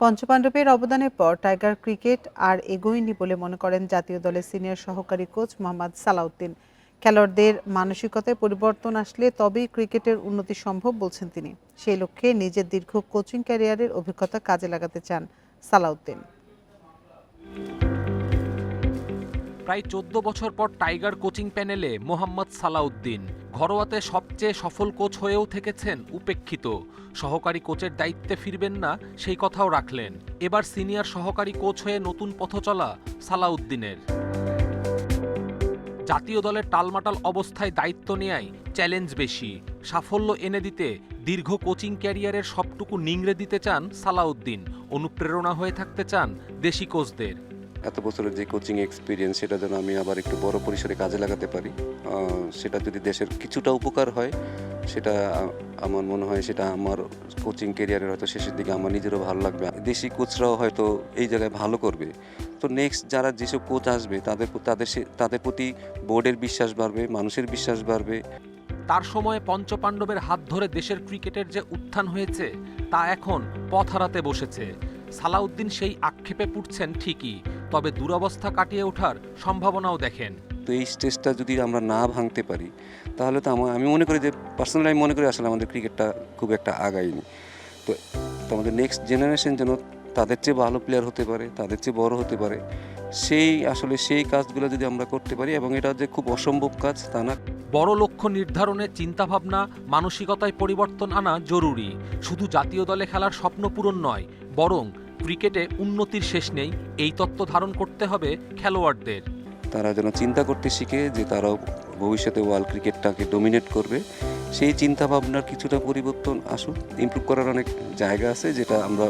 পঞ্চপাণ্ডবের অবদানের পর tiger cricket আর এগোয়নি বলে মনে করেন জাতীয় দলের সিনিয়র সহকারী কোচ মোহাম্মদ সালাউদ্দিন। খেলোয়াড়দের মানসিকতায় পরিবর্তন আসলে তবেই ক্রিকেটের উন্নতি সম্ভব বলছেন তিনি। সেই লক্ষ্যে নিজের দীর্ঘ কোচিং ক্যারিয়ারের অভিজ্ঞতা কাজে লাগাতে চান সালাউদ্দিন। প্রায় চোদ্দ বছর পর টাইগার কোচিং প্যানেলে মোহাম্মদ সালাউদ্দিন ঘরোয়াতে সবচেয়ে সফল কোচ হয়েও থেকেছেন উপেক্ষিত। সহকারী কোচের দায়িত্বে ফিরবেন না, সেই কথাও রাখলেন। এবার সিনিয়র সহকারী কোচ হয়ে নতুন পথ চলা সালাউদ্দিনের। জাতীয় দলের টালমাটাল অবস্থায় দায়িত্ব নেয়াই চ্যালেঞ্জ বেশি। সাফল্য এনে দিতে দীর্ঘ কোচিং ক্যারিয়ারের সবটুকু নিংড়ে দিতে চান সালাউদ্দিন। অনুপ্রেরণা হয়ে থাকতে চান দেশি কোচদের। এত বছরের যে কোচিং এক্সপিরিয়েন্স সেটা যেন আমি আবার একটু বড় পরিসরে কাজে লাগাতে পারি। সেটা যদি দেশের কিছুটা উপকার হয়, সেটা আমার মনে হয় সেটা আমার কোচিং কেরিয়ারের হয়তো শেষের দিকে আমার নিজেরও ভালো লাগবে। দেশি কোচরাও হয়তো এই জায়গায় ভালো করবে। তো নেক্সট যারা যেসব কোচ আসবে, তাদের তাদের তাদের প্রতি বোর্ডের বিশ্বাস বাড়বে, মানুষের বিশ্বাস বাড়বে। তার সময়ে পঞ্চপাণ্ডবের হাত ধরে দেশের ক্রিকেটের যে উত্থান হয়েছে, তা এখন পথ হারাতে বসেছে। সালাউদ্দিন সেই আক্ষেপে পুড়ছেন ঠিকই তবে দুরবস্থা কাটিয়ে ওঠার সম্ভাবনাও দেখেন। তো এই স্টেজটা যদি আমরা না ভাঙতে পারি তাহলে তো আমার আমি মনে করি যে পার্সোনালি আমি মনে করি আসলে আমাদের ক্রিকেটটা খুব একটা আগায়নি। তো তো আমাদের নেক্সট জেনারেশন যেন তাদের চেয়ে ভালো প্লেয়ার হতে পারে তাদের চেয়ে বড় হতে পারে সেই আসলে সেই কাজগুলো যদি আমরা করতে পারি এবং এটা যে খুব অসম্ভব কাজ তা না। বড় লক্ষ্য নির্ধারণে চিন্তাভাবনা মানসিকতায় পরিবর্তন আনা জরুরি। শুধু জাতীয় দলে খেলার স্বপ্ন পূরণ নয় বরং ক্রিকেটে উন্নতির শেষ নেই এই তত্ত্ব ধারণ করতে হবে খেলোয়াড়দের। তারা যেন চিন্তা করতে শিখে যে তারাও ভবিষ্যতে ওয়ার্ল্ড ক্রিকেটটাকে ডোমিনেট করবে। সেই চিন্তা ভাবনার কিছুটা পরিবর্তন আসুক ইমপ্রুভ করার অনেক জায়গা আছে যেটা আমরা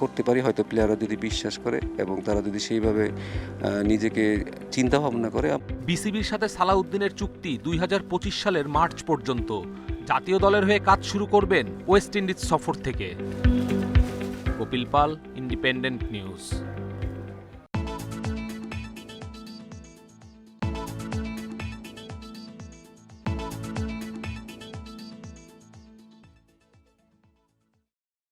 করতে পারি। হয়তো প্লেয়াররা যদি বিশ্বাস করে এবং তারা যদি সেইভাবে নিজেকে চিন্তা ভাবনা করে বিসিবির সাথে সালাউদ্দিনের চুক্তি দুই হাজার পঁচিশ সালের মার্চ পর্যন্ত। জাতীয় দলের হয়ে কাজ শুরু করবেন ওয়েস্ট ইন্ডিজ সফর থেকে। কপিল পাল ইন্ডিপেন্ডেন্ট নিউজ